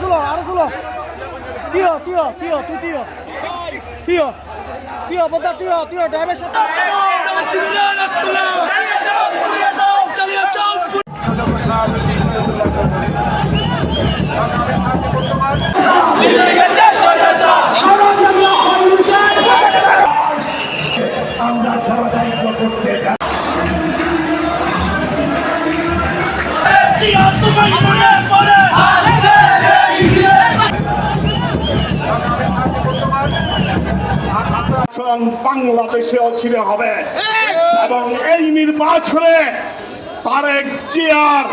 Solo, ahora solo. Tío, tío, tío, tú tío. Tío. Tío, ponte tío, tío, driver সাথে নির্বাচন বাংলাদেশেও ছিল হবে। এবং এই নির্বাচনে তারেক জিয়ার